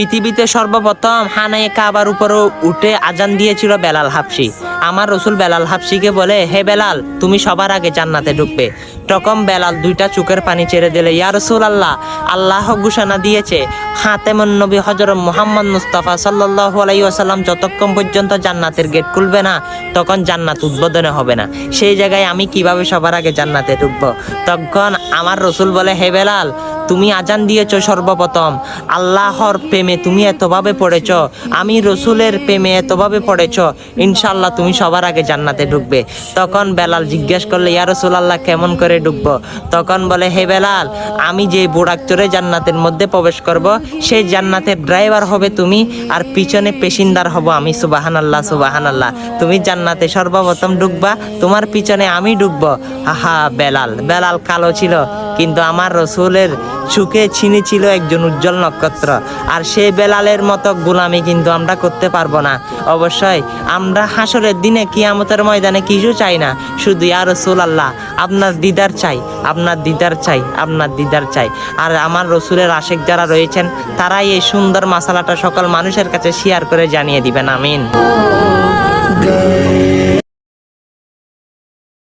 পৃথিবীতে সর্বপ্রথম হানায়ে কাবার উপরে উঠে আজান দিয়েছিল বেলাল হাফসি। আমার রসুল বেলাল হাফসিকে বলে, হে বেলাল, তুমি সবার আগে জান্নাতে ঢুকবে। তখন বেলাল দুইটা চোখের পানি ছেড়ে দিলে, ইয়া রসুল আল্লাহ আল্লাহ ঘোষণা দিয়েছে হাতেমন নবী হজরত মোহাম্মদ মুস্তাফা সাল্লাহ আলাইসাল্লাম যতক্ষণ পর্যন্ত জান্নাতের গেট খুলবে না, তখন জান্নাত উদ্বোধনে হবে না। সেই জায়গায় আমি কীভাবে সবার আগে জান্নাতে ঢুকবো? তখন আমার রসুল বলে, হে বেলাল তুমি আজান দিয়েছ সর্বপ্রথম। আল্লাহর প্রেমে তুমি এতভাবে পড়েছ, আমি রসুলের প্রেমে এতভাবে পড়েছ ইনশাল্লাহ তুমি সবার আগে জান্নাতে ঢুকবে। তখন বেলাল জিজ্ঞেস করলে, ইয়া রসুল আল্লাহ কেমন করে ঢুকবো? তখন বলে, হে বেলাল, আমি যে বোরাক চড়ে জান্নাতের মধ্যে প্রবেশ করব সেই জান্নাতের ড্রাইভার হবে তুমি, আর পিছনে পেশিনদার হব আমি সুবাহান আল্লাহ সুবাহান আল্লাহ তুমি জান্নাতে সর্বপ্রথম ঢুকবা, তোমার পিছনে আমি ঢুকবো। আহা, বেলাল বেলাল কালো ছিল। কিন্তু আমার রসুলের সুখে ছিনি ছিল একজন উজ্জ্বল নক্ষত্র। আর সেই বেলালের মতো গোলামি কিন্তু আমরা করতে পারব না। অবশ্যই আমরা হাসরের দিনে কিয়ামতের ময়দানে কিছু চাই না। শুধু ইয়া রসুল আল্লাহ আপনার দিদার চাই, আপনার দিদার চাই, আপনার দিদার চাই। আর আমার রসুলের আশেক যারা রয়েছেন, তারাই এই সুন্দর মশালাটা সকল মানুষের কাছে শেয়ার করে জানিয়ে দিবেন, আমিন।